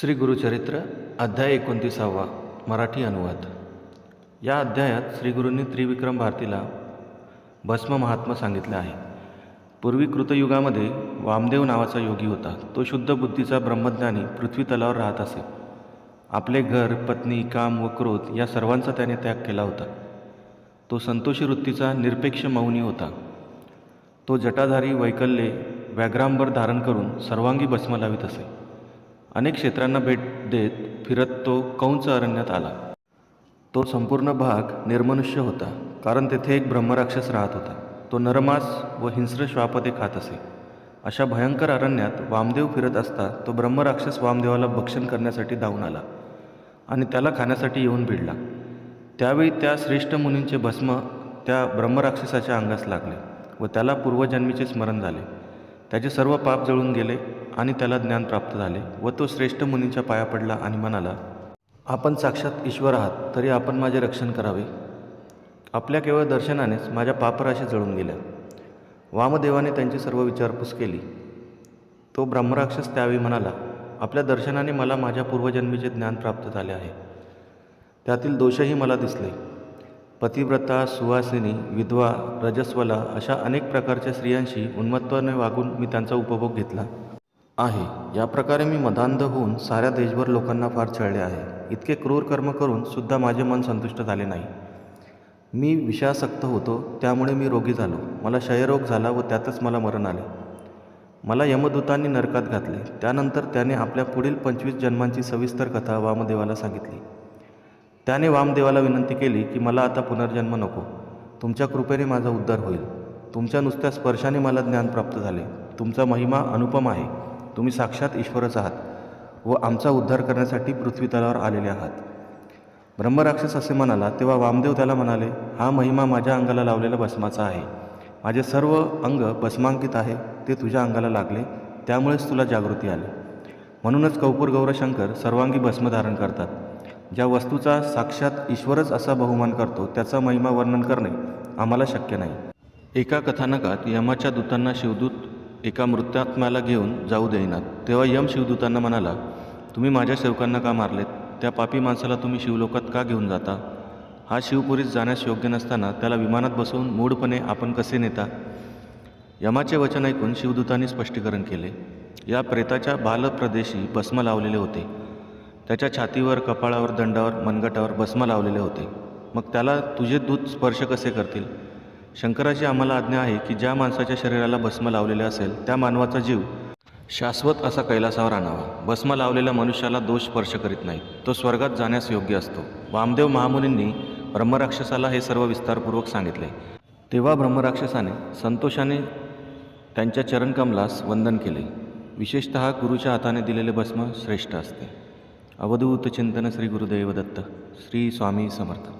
श्री गुरुचरित्र अध्याय एकोणतीसावा मराठी अनुवाद. या अध्यायात श्रीगुरूंनी त्रिविक्रम भारतीला भस्म महात्मा सांगितले आहे. पूर्वी कृतयुगामध्ये वामदेव नावाचा योगी होता. तो शुद्ध बुद्धीचा ब्रह्मज्ञानी पृथ्वी तलावर राहत असे. आपले घर पत्नी काम व क्रोध या सर्वांचा त्याने त्याग केला होता. तो संतोषी वृत्तीचा निरपेक्ष मौनी होता. तो जटाधारी वैकल्ये व्याघ्रांबर धारण करून सर्वांगी भस्म लावित असे. अनेक क्षेत्रांना भेट देत फिरत तो कौंच अरण्यात आला. तो संपूर्ण भाग निर्मनुष्य होता कारण तेथे एक ब्रह्मराक्षस राहत होता. तो नरमास व हिंस्र श्वापदे खात असे. अशा भयंकर अरण्यात वामदेव फिरत असता तो ब्रह्मराक्षस वामदेवाला भक्षण करण्यासाठी धावून आला आणि त्याला खाण्यासाठी येऊन भिडला. त्यावेळी त्या श्रेष्ठ मुनींचे भस्म त्या ब्रह्मराक्षसाच्या अंगास लागले व त्याला पूर्वजन्मीचे स्मरण झाले. त्याचे सर्व पाप जळून गेले आणि त्याला ज्ञान प्राप्त झाले व तो श्रेष्ठ मुनींच्या पाया पडला आणि म्हणाला आपण साक्षात ईश्वर आहात तरी आपण माझे रक्षण करावे. आपल्या केवळ दर्शनानेच माझ्या पापराशी जळून गेल्या. वामदेवाने त्यांची सर्व विचारपूस केली. तो ब्रह्मराक्षस त्यावेळी म्हणाला आपल्या दर्शनाने मला माझ्या पूर्वजन्मीचे ज्ञान प्राप्त झाले आहे. त्यातील दोषही मला दिसले. पतिव्रता सुवासिनी विधवा रजस्वला अशा अनेक प्रकारच्या स्त्रियांशी उन्मत्वाने वागून मी त्यांचा उपभोग घेतला. आहे. या प्रकारे मी मदांध होऊन साऱ्या देशभर लोकांना फार छळले आहे. इतके क्रूर कर्म करून सुद्धा माझे मन संतुष्ट झाले नाही. मी विषयासक्त होतो त्यामुळे मी रोगी झालो. मला क्षयरोग झाला व त्यातच मला मरण आले. मला यमदूतांनी नरकात घातले. त्यानंतर त्याने आपल्या पुढील पंचवीस जन्मांची सविस्तर कथा वामदेवाला सांगितली. त्याने वामदेवाला विनंती केली की मला आता पुनर्जन्म नको. तुमच्या कृपेने माझा उद्धार होईल. तुमच्या नुसत्या स्पर्शाने मला ज्ञान प्राप्त झाले. तुमचा महिमा अनुपम आहे. तुम्ही साक्षात ईश्वरच आहात व आमचा उद्धार करण्यासाठी पृथ्वी तलावर आलेले आहात. ब्रह्मराक्षस असे म्हणाला तेव्हा वामदेव त्याला म्हणाले हा महिमा माझ्या अंगाला लावलेला भस्माचा आहे. माझे सर्व अंग भस्मांकित आहे ते तुझ्या अंगाला लागले त्यामुळेच तुला जागृती आली. म्हणूनच कौपूर गौरशंकर सर्वांगी भस्म धारण करतात. ज्या वस्तूचा साक्षात ईश्वरच असा बहुमान करतो त्याचा महिमा वर्णन करणे आम्हाला शक्य नाही. एका कथानकात यमाच्या दूतांना शिवदूत एका मृत्यात्म्याला घेऊन जाऊ देईनात. तेव्हा यम शिवदूतांना म्हणाला तुम्ही माझ्या सेवकांना का मारलेत? त्या पापी माणसाला तुम्ही शिवलोकात का घेऊन जाता? हा शिवपुरीत जाण्यास योग्य नसताना त्याला विमानात बसवून मूढपणे आपण कसे नेता? यमाचे वचन ऐकून शिवदूतांनी स्पष्टीकरण केले. या प्रेताच्या बालप्रदेशी भस्म लावलेले होते. त्याच्या छातीवर कपाळावर दंडावर मनगटावर भस्म लावलेले होते. मग त्याला तुझे दूत स्पर्श कसे करतील? शंकराची आम्हाला आज्ञा आहे की ज्या माणसाच्या शरीराला भस्म लावलेले असेल त्या मानवाचा जीव शाश्वत असा कैलासावर आणावा. भस्म लावलेल्या मनुष्याला दोष स्पर्श करीत नाही तो स्वर्गात जाण्यास योग्य असतो. वामदेव महामुनींनी ब्रह्मराक्षसाला हे सर्व विस्तारपूर्वक सांगितले. तेव्हा ब्रह्मराक्षसाने संतोषाने त्यांच्या चरणकमलास वंदन केले. विशेषत गुरुच्या हाताने दिलेले भस्म श्रेष्ठ असते. अवधूत चिंतन श्री गुरुदेव दत्त श्री स्वामी समर्थ.